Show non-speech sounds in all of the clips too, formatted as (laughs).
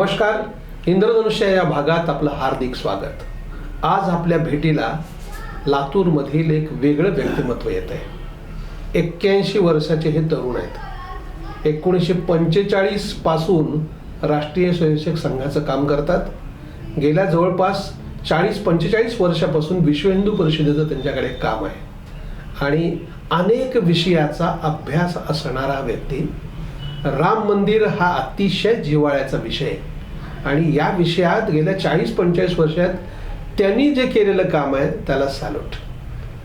नमस्कार. इंद्रधनुष्य या भागात आपलं हार्दिक स्वागत. आज आपल्या भेटीला लातूरमधील एक वेगळं व्यक्तिमत्व येत आहे एक्क्याऐंशी वर्षाचे हे तरुण आहेत. एकोणीसशे पंचेचाळीसपासून राष्ट्रीय स्वयंसेवक संघाचं काम करतात. गेल्या जवळपास चाळीस पंचेचाळीस वर्षापासून विश्व हिंदू परिषदेचं त्यांच्याकडे काम आहे. आणि अनेक विषयाचा अभ्यास असणारा व्यक्ती राम मंदिर हा अतिशय जिव्हाळ्याचा विषय आहे. आणि या विषयात गेल्या चाळीस पंचेचाळीस वर्षात त्यांनी जे केलेलं काम आहे त्याला सॅल्यूट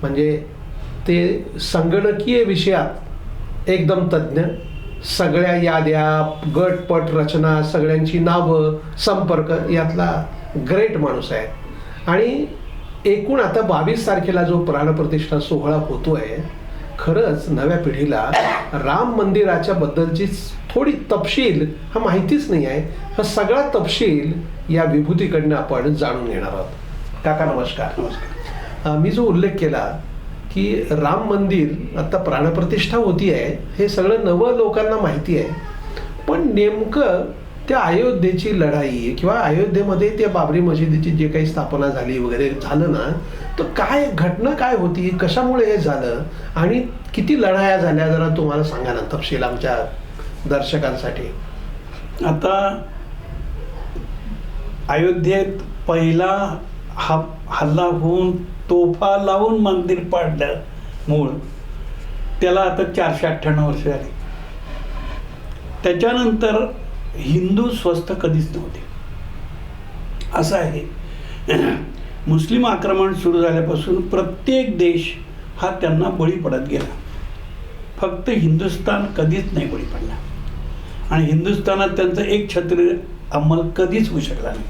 म्हणजे ते संगणकीय विषयात एकदम तज्ज्ञ. सगळ्या याद्या गटपट रचना सगळ्यांची नावं संपर्क यातला ग्रेट माणूस आहे. आणि एकूण आता बावीस तारखेला जो प्राणप्रतिष्ठा सोहळा होतो आहे खरंच नव्या पिढीला राम मंदिराच्या बद्दलची थोडी तपशील हा माहितीच नाही आहे. हा सगळा तपशील या विभूतीकडनं आपण जाणून घेणार आहोत. काका नमस्कार. नमस्कार. मी जो उल्लेख केला की राम मंदिर आता प्राणप्रतिष्ठा होती आहे हे सगळं नवं लोकांना माहिती आहे. पण नेमकं त्या अयोध्येची लढाई किंवा अयोध्येमध्ये त्या बाबरी मशिदीची जे काही स्थापना झाली वगैरे झालं ना तर काय घटना काय होती? कशामुळे हे झालं? आणि किती लढाया झाल्या? जरा तुम्हाला सांगा ना तपशील आमच्या दर्शकांसाठी. आता अयोध्येत पहिला हा हल्ला होऊन तोफा लावून मंदिर पाडलं मूळ. त्याला आता चारशे अठ्ठ्याण्णव वर्ष झाली. त्याच्यानंतर हिंदू स्वस्थ कधीच नव्हते. असं आहे. मुस्लिम आक्रमण सुरू झाल्यापासून प्रत्येक देश हा त्यांना बळी पडत गेला. फक्त हिंदुस्थान कधीच नाही बळी पडला. आणि हिंदुस्थानात त्यांचं एक छत्री अंमल कधीच होऊ शकला नाही.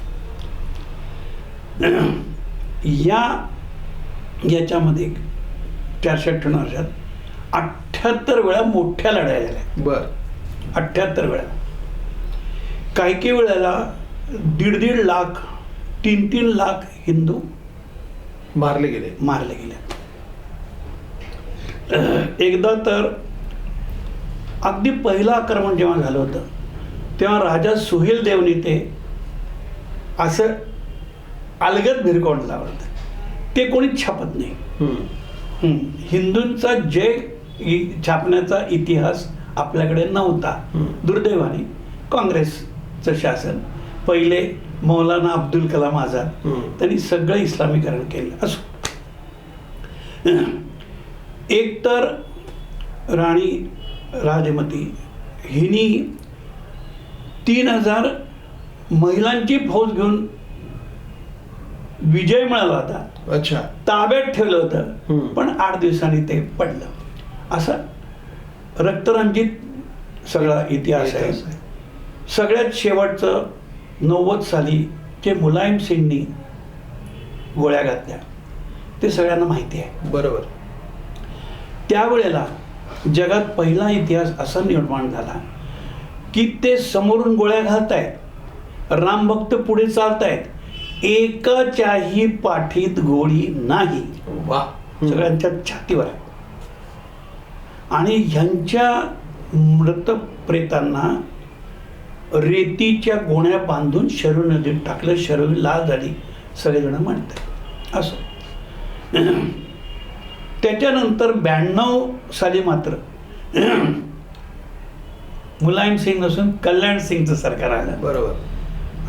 (clears throat) या याच्यामध्ये चारशे अठ्ठ्याण्णव वर्षात अठ्ठ्याहत्तर वेळा मोठ्या लढाया झाल्या. बर. अठ्ठ्याहत्तर वेळा. काही काही वेळेला दीड दीड लाख तीन तीन लाख हिंदू मारले गेले मारले गेले एकदा तर अगदी पहिलं आक्रमण जेव्हा झालं होतं तेव्हा राजा सुहेल देवनी ते असं अलगद भिरकावून लावलं होतं ते कोणीच छापत नाही हम्म. हं. हिंदूंचा जय छापण्याचा इतिहास आपल्याकडे नव्हता. दुर्दैवाने काँग्रेसचं शासन पहिले मौलाना अब्दुल कलाम आझाद. त्यांनी सगळं इस्लामीकरण केलं. असो. (clears throat) एक तर राणी राजमती हिनी तीन हजार महिलांची फौज घेऊन विजय मिळाला होता. अच्छा. ताब्यात ठेवलं. होतं. पण आठ दिवसांनी ते पडलं. असं रक्तरंजित सगळा इतिहास आहे. सगळ्यात शेवटचं नव्वद साली जे मुलायम सिंगनी गोळ्या घातल्या. ते सगळ्यांना माहिती आहे. बरोबर. त्यावेळेला जगात पहिला इतिहास असा निर्माण झाला की ते समोरून गोळ्या घालतायत. रामभक्त पुढे चालतायत. एकाच्याही पाठीत गोळी नाही. वा. सगळ्यांच्या छातीवर. आणि ह्यांच्या मृत प्रेतांना रेतीच्या गोण्या बांधून शरू नदीत टाकलं शरू लाल झाली सगळेजण म्हणतात. असं. त्याच्यानंतर ब्याण्णव साली मात्र मुलायम सिंग नसून कल्याण सिंगचं सरकार आलं. बरोबर.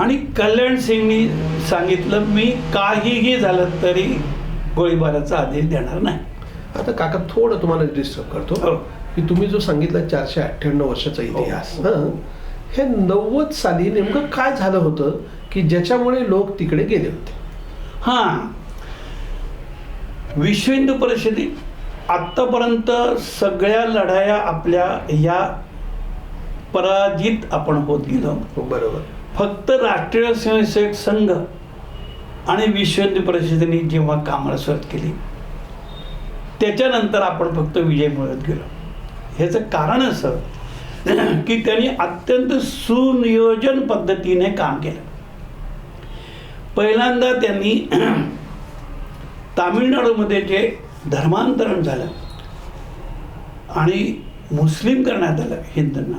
आणि कल्याण सिंगनी सांगितलं मी काहीही झालं तरी गोळीबाराचा आदेश देणार नाही. आता काका थोडं तुम्हाला डिस्टर्ब करतो. हो. की तुम्ही जो सांगितलं चारशे अठ्ठ्याण्णव वर्षाचा इतिहास हो. नव्वद साली नेमकं काय झालं होतं की ज्याच्यामुळे लोक तिकडे गेले होते? हां. विश्व हिंदू परिषदे आत्तापर्यंत सगळ्या लढाया आपल्या या पराजित आपण होत गेलो. हो, बरोबर. फक्त राष्ट्रीय स्वयंसेवक संघ आणि विश्व हिंदू परिषदेने जेव्हा कामाला सुरुवात केली त्याच्यानंतर आपण फक्त विजय मिळवत गेलो. ह्याचं कारण असं की त्यांनी अत्यंत सुनियोजन पद्धतीने काम केलं. पहिल्यांदा त्यांनी (clears throat) तामिळनाडूमध्ये जे धर्मांतरण झालं आणि मुस्लिम करण्यात आलं हिंदूंना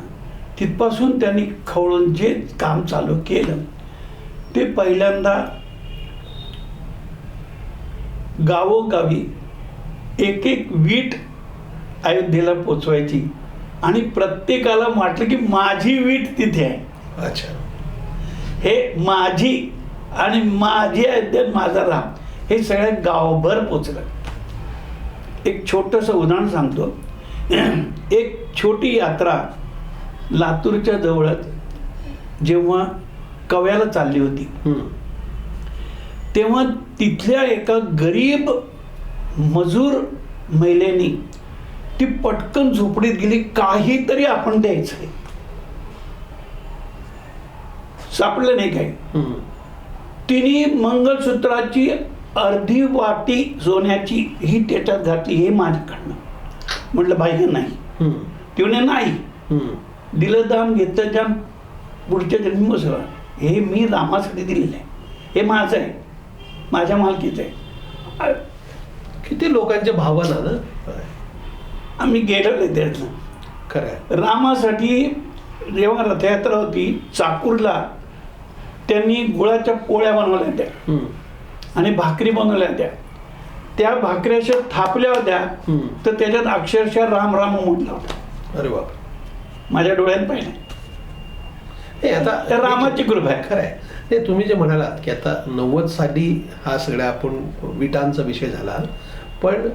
तिथपासून त्यांनी खवळून जे काम चालू केलं. ते पहिल्यांदा गावोगावी एक एक वीट अयोध्येला पोचवायची आणि प्रत्येकाला वाटलं की माझी वीट तिथे आहे. अच्छा. हे माझी आणि माझी अयोध्यात माझा राम हे सगळ्या गावभर पोचलं. एक छोटंसं उदाहरण सांगतो. (clears throat) एक छोटी यात्रा लातूरच्या जवळच जेव्हा कव्याला चालली होती. तेव्हा तिथल्या एका गरीब मजूर महिलेनी ती पटकन झोपडीत गेली काहीतरी आपण द्यायचं सापडलं नाही काही. तिने मंगळसूत्राची अर्धी वाटी सोन्याची ही त्याच्यात घातली हे माझ्याकडनं. म्हटलं बाई नाही. हम्म. ती म्हणे नाही. दिलं दाम घेतलं जाम पुढच्या जन्मी बसला. हे मी रामासाठी दिलेलं आहे. हे माझं आहे. माझ्या मालकीचं आहे. किती लोकांच्या भावना ना. आम्ही गेलेलो त्यातनं. खरं आहे. रामासाठी जेव्हा रथयात्रा होती चाकूरला. त्यांनी गुळाच्या पोळ्या बनवल्या त्या. आणि भाकरी बनवल्या त्या. त्या भाकऱ्या अशा थापल्या होत्या. तर त्याच्यात अक्षरशः राम राम म्हटलं होतं. अरे बाप. माझ्या डोळ्यात पाहिलं. हे आता रामाची कृपा आहे. खरं आहे. नाही तुम्ही जे म्हणालात की आता नव्वद साली हा सगळा आपण विटांचा विषय झाला. पण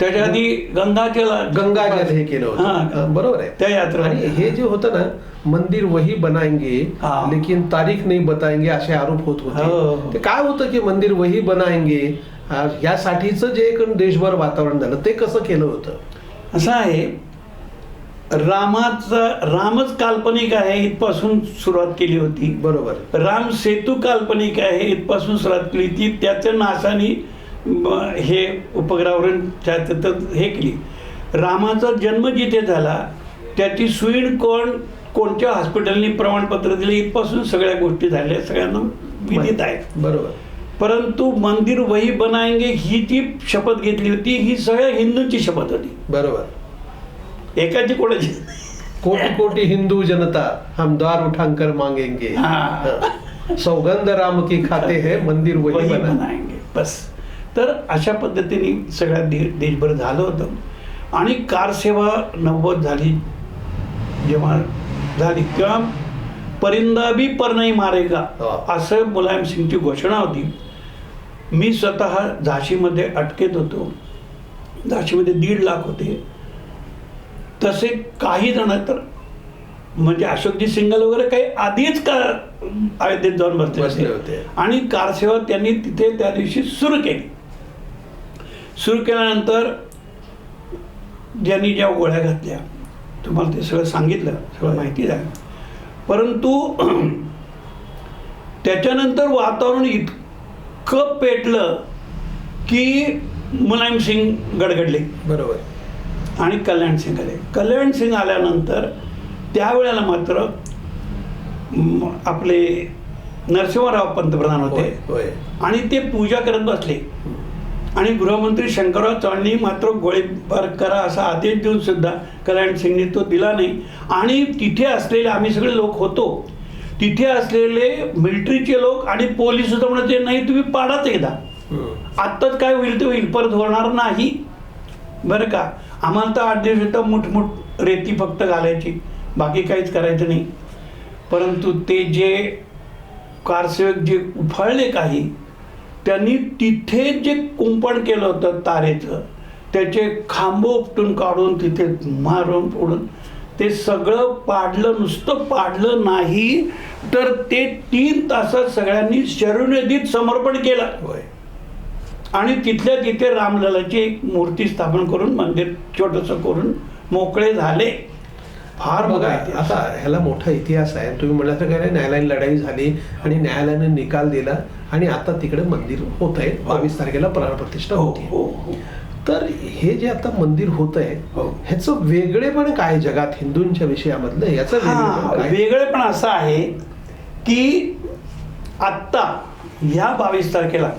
त्याच्या आधी गंगाजल गंगाजल हे केलं होतं. हा. बरोबर आहे. त्या यात्रा आणि हे जे होतं ना मंदिर वही बनाएंगे हा. लेकिन तारीख नाही बताएंगे असे आरोप होत हो. होते ते काय होतं की मंदिर वही बनाएंगे? अं, यासाठीच जे एक देशभर वातावरण झालं ते कसं केलं होतं? असं आहे. रामाचा रामच काल्पनिक आहे इथपासून सुरुवात केली होती. बरोबर. राम सेतू काल्पनिक आहे इथपासून सुरुवात केली ती त्याच्या नासाने म, हे उपग्रहावरून त्या- तिथं हे केली. रामाचा जन्म जिथे झाला त्याची सुईण कोण कोणत्या हॉस्पिटलनी प्रमाणपत्र दिले इथपासून सगळ्या गोष्टी झाल्या सगळ्यांना विदित आहे बरोबर. परंतु मंदिर वही बनाएंगे ही जी शपथ घेतली होती ही सगळ्या हिंदूंची शपथ होती. बरोबर. एकाची कोणाची? कोटि कोटि हिंदू जनता हम द्वार उठाकर मांगेंगे. सौगंध राम की खाते हैं मंदिर वही वही बना बनाएंगे बस. तर अशा पद्धतीने सगळ्या दे देशभर झालं होतं. आणि कारसेवा नव्वद झाली. जेव्हा झाली तेव्हा परिंदा भी पर नाही मारेगा. असं मुलायम सिंगची घोषणा होती. मी स्वतः झाशीमध्ये अटकेत होतो. झाशीमध्ये दीड लाख होते. तसे काही जण तर म्हणजे अशोकजी सिंगल वगैरे काही आधीच का अयोध्येत जाऊन बसले होते. आणि कारसेवा त्यांनी तिथे त्या दिवशी सुरू केली. सुरू केल्यानंतर ज्यांनी ज्या गोळ्या घातल्या तुम्हाला ते सगळं सांगितलं सगळं माहिती झालं. परंतु (clears throat) त्याच्यानंतर वातावरण इतकं पेटलं की मुलायम सिंग गडगडले. बरोबर. आणि कल्याण सिंग आले. कल्याण सिंग आल्यानंतर त्यावेळेला मात्र आपले नरसिंहराव पंतप्रधान होते. आणि ते पूजा करत बसले. आणि गृहमंत्री शंकरराव चव्हाणांनी मात्र गोळीबार करा असा आदेश देऊन सुद्धा कल्याण सिंगने तो दिला नाही. आणि तिथे असलेले आम्ही सगळे लोक होतो. तिथे असलेले मिलिटरीचे लोक आणि पोलीस सुद्धा म्हणते नाही तुम्ही पाडाच एकदा. आत्ताच काय होईल ते होईल परत होणार नाही. बरं का? आम्हाला तर आठ दिवस तर मुठमुठ रेती फक्त घालायची. बाकी काहीच करायचं नाही. परंतु ते जे कारसेवक जे उफाळले काही त्यांनी तिथे जे कुंपण केलं होतं तारेचं त्याचे खांब उपटून काढून तिथे मारून फोडून ते सगळं पाडलं नुसतं पाडलं नाही तर ते तीन तासात सगळ्यांनी शरणनदीत समर्पण केलं. होय. आणि तिथल्या तिथे रामललाची एक मूर्ती स्थापन करून मंदिर छोटंसं करून मोकळे झाले. फार बघा. आता ह्याला मोठा इतिहास आहे. तुम्ही म्हटलं काय नाही, न्यायालयीन लढाई झाली आणि न्यायालयाने निकाल दिला आणि आता तिकडे मंदिर होत आहे. बावीस तारखेला प्राणप्रतिष्ठा हो होती. हो हो. तर हे जे आता मंदिर होत आहे हो. ह्याचं वेगळेपण काय जगात हिंदूंच्या विषयामधलं? याचं हा वेगळेपण काय? असं आहे की आत्ता ह्या बावीस तारखेला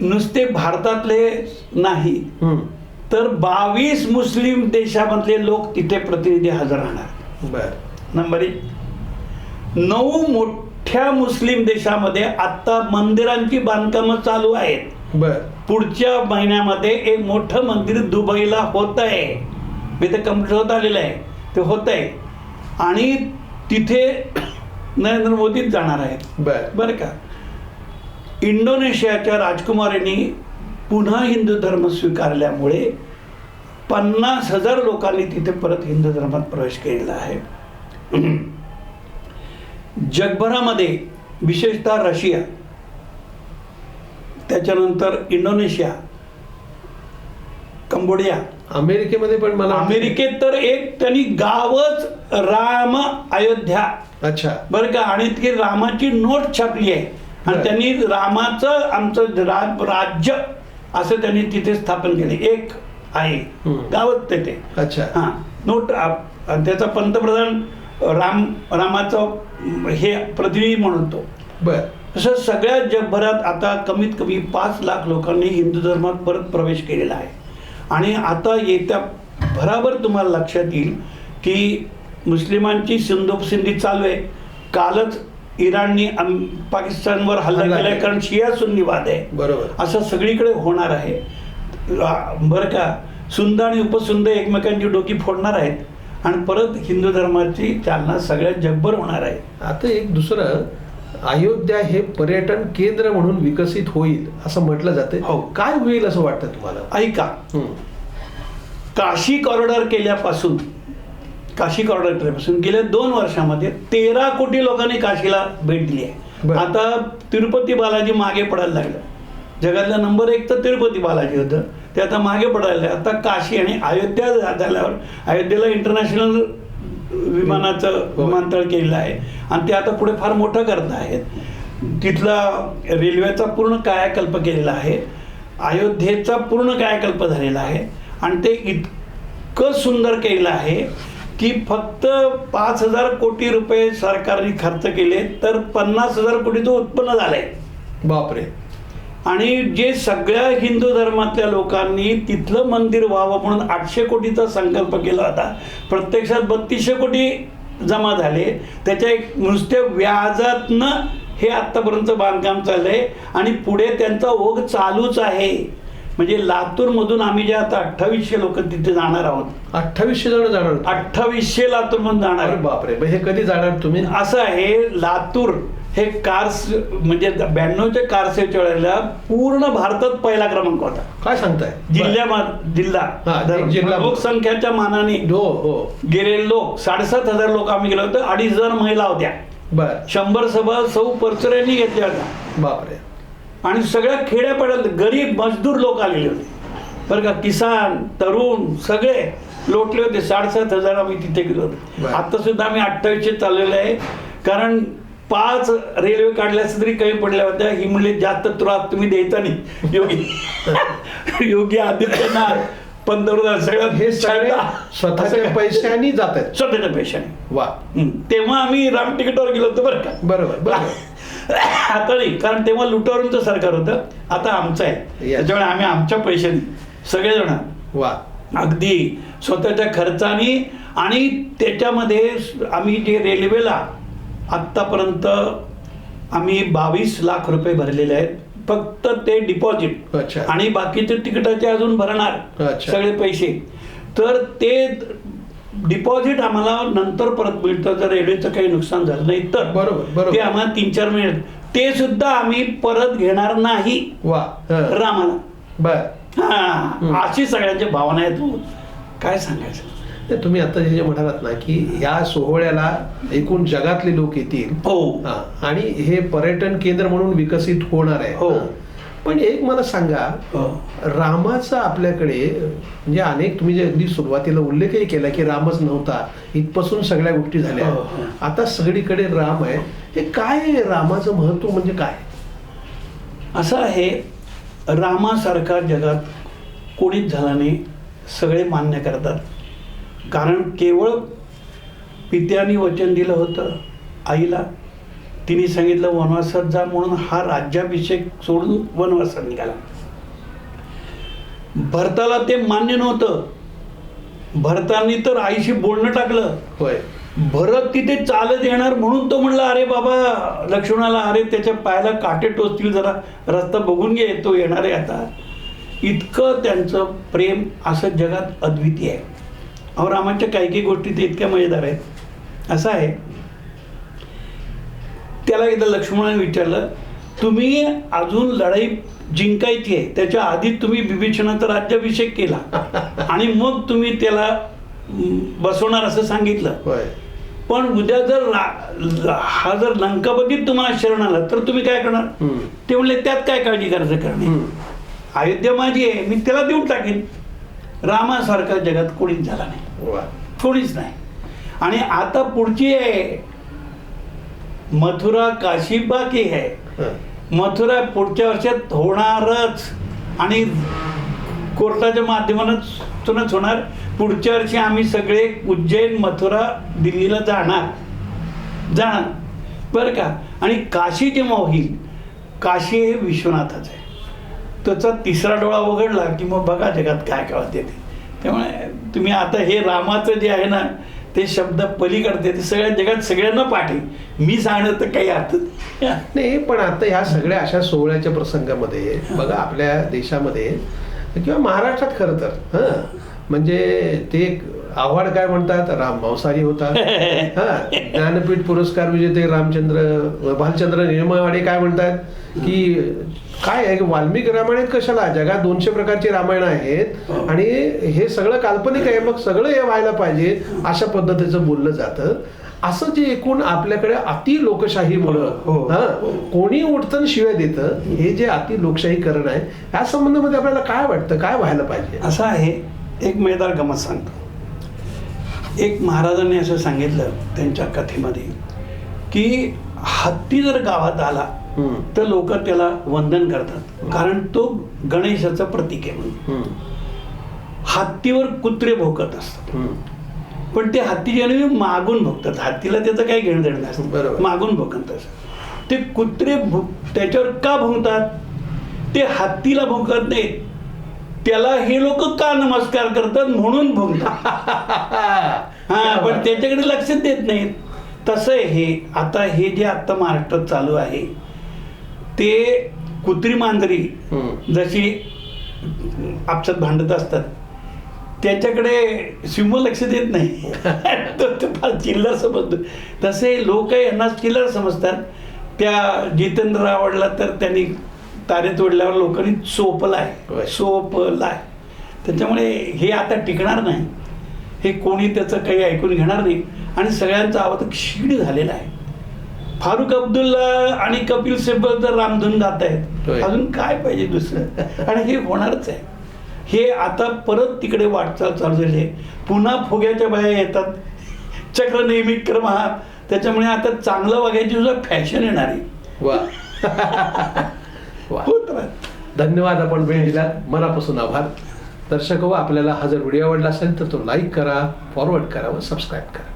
नुसते भारतातले नाही हम्म. तर बावीस मुस्लिम देशामधले लोक तिथे प्रतिनिधी हजर राहणार. बर. नंबर एक. नऊ मोठ्या मुस्लिम देशामध्ये आता मंदिरांची बांधकामं चालू आहेत. बर. पुढच्या महिन्यामध्ये एक मोठं मंदिर दुबईला होत आहे. मी ते कंप्लीट होत आलेलं आहे. ते होत आहे. आणि तिथे नरेंद्र मोदीच जाणार आहेत. बर. बरं का? इंडोनेशियाच्या राजकुमारींनी पुन्हा हिंदू धर्म स्वीकारल्यामुळे पन्नास हजार लोकांनी तिथे परत हिंदू धर्मात प्रवेश केलेला आहे. (clears throat) जगभरामध्ये विशेषतः रशिया त्याच्यानंतर इंडोनेशिया कंबोडिया. अमेरिकेमध्ये पण मला अमेरिकेत तर एक त्यांनी गावच राम अयोध्या. अच्छा. बरं का? आणि ती रामाची नोट छापली आहे. आणि. त्यांनी रामाचं आमचं राज्य असं त्यांनी तिथे स्थापन केले. एक आहे. गावच तेथे अच्छा. हा. नोट त्याचा पंतप्रधान राम रामाचं हे प्रतिनिधी म्हणून तो. बर. तसं सगळ्या जगभरात आता कमीत कमी पाच लाख लोकांनी हिंदू धर्मात परत प्रवेश केलेला आहे. आणि आता येत्या भराभर तुम्हाला लक्षात येईल की मुस्लिमांची सिंधोपसिंधी चालू आहे. कालच इराणनी पाकिस्तानवर हल्ला केलाय केला. कारण शिया सुन्नी वाद आहे. बरोबर. असं सगळीकडे होणार आहे. बरं का सुंद आणि उपसुंद एकमेकांची डोकी फोडणार आहेत आणि परत हिंदू धर्माची चालना सगळ्या जगभर होणार आहे. आता एक दुसरं अयोध्या हे पर्यटन केंद्र म्हणून विकसित होईल असं म्हटलं जाते. हो. काय होईल असं वाटतं तुम्हाला? ऐका. काशी कॉरिडॉर केल्यापासून काशी कॉरिडॉर केल्यापासून गेल्या दोन वर्षामध्ये तेरा कोटी लोकांनी काशीला भेट दिली आहे. आता तिरुपती बालाजी मागे पडायला लागलं. जगातला नंबर एक तर तिरुपती बालाजी होतं. ते आता मागे पडायला लागलं. आता काशी आणि अयोध्या झाल्यावर अयोध्येला इंटरनॅशनल विमानाचं. विमानतळ केलेलं आहे. आणि ते आता पुढे फार मोठं करत आहेत. तिथला रेल्वेचा पूर्ण कायाकल्प केलेला आहे. अयोध्येचा पूर्ण कायाकल्प झालेला आहे. आणि ते इतकं सुंदर केलेलं आहे. की फक्त पाच हजार कोटी रुपये सरकारने खर्च केले तर पन्नास हजार कोटीचं उत्पन्न झालंय. बापरे. आणि जे सगळ्या हिंदू धर्मातल्या लोकांनी तिथलं मंदिर व्हावं म्हणून आठशे कोटीचा संकल्प केला होता. प्रत्यक्षात बत्तीसशे कोटी जमा झाले. त्याच्या एक नुसत्या व्याजातनं हे आत्तापर्यंत बांधकाम चाललंय आणि पुढे त्यांचा ओघ चालूच आहे. म्हणजे लातूरमधून आम्ही जे आता अठ्ठावीसशे लोक तिथे जाणार आहोत. अठ्ठावीसशे जण जाणार. अठ्ठावीसशे लातूरमधून जाणार अरे आहे. बापरे मग हे कधी जाणार तुम्ही? असं आहे लातूर हे कार्स म्हणजे ब्याण्णवच्या कारसेच्या वेळेला पूर्ण भारतात पहिला क्रमांक होता. काय सांगताय? जिल्ह्या हा, जिल्हा. लोकसंख्याेच्या मानाने हो हो. गेलेले लोक साडेसात हजार लोक आम्ही गेलो होतो अडीच हजार महिला होत्या. बर. शंभर सभा सौ परचऱ्यांनी घेतल्या होत्या. बापरे. आणि सगळ्या खेड्यापाड्यात गरीब मजदूर लोक आलेले होते. बरं का किसान तरुण सगळे लोटले होते. साडेसात हजार आम्ही तिथे गेलो होतो. आता सुद्धा आम्ही अठ्ठावीसशे चाललेलो आहे. कारण पाच रेल्वे काढल्या असत्या तरी कमी पडल्या होत्या. ही म्हणले जास्त त्रास तुम्ही द्यायचा नाही. योगी. (laughs) योगी आदित्यनाथ पंतप्रधान सगळ्यात हे सगळे स्वतःच्या पैशानी जात आहेत. स्वतःच्या पैशाने. वा. तेव्हा आम्ही राम तिकीटवर गेलो होतो बरं का. बरोबर बरोबर. आता नाही कारण तेव्हा लुटारूंचं सरकार होतं. आता आमचं आहे. त्याच्यामुळे आम्ही आमच्या पैशाने सगळेजण वा. अगदी स्वतःच्या खर्चाने आणि त्याच्यामध्ये आम्ही जे रेल्वेला आत्तापर्यंत आम्ही बावीस लाख रुपये भरलेले आहेत. फक्त ते डिपॉझिट अच्छा. आणि बाकीचे तिकिटाचे अजून भरणार. सगळे पैसे. तर ते डिपॉझिट आम्हाला नंतर परत मिळतं जर रेल्वेचं काही नुकसान झालं नाही तर. बरोबर, बरोबर. ते आम्हाला तीन चार मिनिट ते सुद्धा आम्ही परत घेणार नाही. वा. रामाला बर. हा. अशी सगळ्यांची भावना आहेत. काय सांगायचं? ते तुम्ही आता जे म्हणालात ना की या सोहळ्याला एकूण जगातले लोक येतील. हा, आणि हे पर्यटन केंद्र म्हणून विकसित होणार आहे. हो. पण एक मला सांगा. रामाचा आपल्याकडे म्हणजे अनेक तुम्ही जे अगदी सुरुवातीला उल्लेखही केला की रामच नव्हता इथपासून सगळ्या गोष्टी झाल्या. हो, हो. आता सगळीकडे राम आहे. हे काय रामाचं महत्त्व म्हणजे काय? असं आहे रामासारखा जगात कोणीच झाला नाही सगळे मान्य करतात. कारण केवळ पित्याने वचन दिलं होतं आईला. तिने सांगितलं वनवासात जा म्हणून हा राज्याभिषेक सोडून वनवासात निघाला. भरताला ते मान्य नव्हतं. भरतांनी तर आईशी बोलणं टाकलं. होय. भरत तिथे चालत येणार म्हणून तो म्हणला अरे बाबा लक्ष्मणाला अरे त्याच्या पायाला काटे टोचतील जरा. रस्ता बघून घे तो येणार आहे आता. इतकं त्यांचं प्रेम असं जगात अद्वितीय आहे. अहो रामाच्या काही काही गोष्टी ते इतक्या मजेदार आहेत. असं आहे. त्याला एकदा लक्ष्मणाने विचारलं तुम्ही अजून लढाई जिंकायची आहे त्याच्या आधी तुम्ही विभीषणाचा राज्याभिषेक केला (laughs) आणि मग तुम्ही त्याला बसवणार असं सांगितलं. पण उद्या जर हा जर लंकापतीत तुम्हाला शरण आला तर तुम्ही काय करणार. ते म्हणले त्यात काय काळजी करायचं करणे. अयोध्या माझी आहे मी त्याला देऊन टाकेन. रामासारखा जगात कोणीच झाला नाही. कोणीच नाही. आणि आता पुढची आहे मथुरा काशी बाकी आहे हं. मथुरा पुढच्या वर्षात होणारच. आणि कोर्टाच्या माध्यमातूनच होणार. पुढच्या वर्षी आम्ही सगळे उज्जैन मथुरा दिल्लीला जाणार. जाणार. बरं का? आणि काशी जेव्हा होईल काशी हे विश्वनाथाचं आहे. त्याचा तिसरा डोळा उघडला की मग बघा जगात काय काय होते ते. त्यामुळे तुम्ही आता हे रामाचं जे आहे ना ते शब्द पलीकडते ते सगळ्या जगात सगळ्यांना पाठे मी सांगणं तर काही अर्थ नाही. पण आता ह्या सगळ्या अशा सोहळ्याच्या प्रसंगामध्ये बघा आपल्या देशामध्ये किंवा महाराष्ट्रात खरं तर हं. म्हणजे ते आव्हाड काय म्हणतात? राम मांसाहारी होता (laughs) हा ज्ञानपीठ पुरस्कार विजेते रामचंद्र भालचंद्र निर्मळवाडे काय म्हणतात? की काय आहे? की वाल्मिकी रामायण कशाला? जगात दोनशे प्रकारची रामायण आहेत. आणि हे सगळं काल्पनिक आहे. मग सगळं हे व्हायला पाहिजे अशा पद्धतीचं बोललं जातं. असं जे एकूण आपल्याकडे अति लोकशाहीमुळं हो, हो. हा. कोणी उठतं आणि शिवाय देतं हे जे अति लोकशाहीकरण आहे या संबंधामध्ये आपल्याला काय वाटतं? काय व्हायला पाहिजे? असं आहे. एक मजेदार गमत सांगतो. एक महाराजांनी असं सांगितलं त्यांच्या कथेमध्ये की हत्ती जर गावात आला तर लोक त्याला वंदन करतात. कारण तो गणेशाचं प्रतीक आहे म्हणून. हत्तीवर कुत्रे भोकत असतात. पण ते हत्ती ज्याने मागून भोगतात. हत्तीला त्याचं काही घेणं देणं. नसतं. मागून भोगत असतात. ते कुत्रे त्याच्यावर का भोंगतात? ते हत्तीला भोगत नाहीत. त्याला हे लोक का नमस्कार करतात म्हणून (laughs) हा पण त्याच्याकडे लक्ष देत नाहीत. तसं हे. आता हे जे आता महाराष्ट्रात चालू आहे ते कुत्री मांजरी. जशी आपसात भांडत असतात त्याच्याकडे सिंह लक्ष देत नाही. (laughs) तो तो फार चिल्लर समजतो. तसे लोक यांना चिल्लर समजतात. त्या जितेंद्र आवडला तर त्यांनी तारे तोडल्यावर लोकांनी चोपलाय होय. चोपलाय. त्याच्यामुळे हे आता टिकणार नाही. हे कोणी त्याचं काही ऐकून घेणार नाही. आणि सगळ्यांचा आवाज क्षीण झालेला आहे. फारुख अब्दुल्ला आणि कपिल सिब्बल तर रामधून गात आहेत. अजून काय पाहिजे दुसरं? आणि हे होणारच आहे. हे आता परत तिकडे वाटचाल चालू झाली आहे. पुन्हा फुग्याच्या बाया येतात. चक्र नेहमी क्रम हा. त्याच्यामुळे आता चांगलं वागायची सुद्धा फॅशन येणार आहे. वा. (laughs) धन्यवाद आपण वेळ दिला. मनापासून आभार. दर्शक हो आपल्याला हा जर व्हिडिओ आवडला असेल तर तो लाईक करा फॉरवर्ड करा व सबस्क्राईब करा.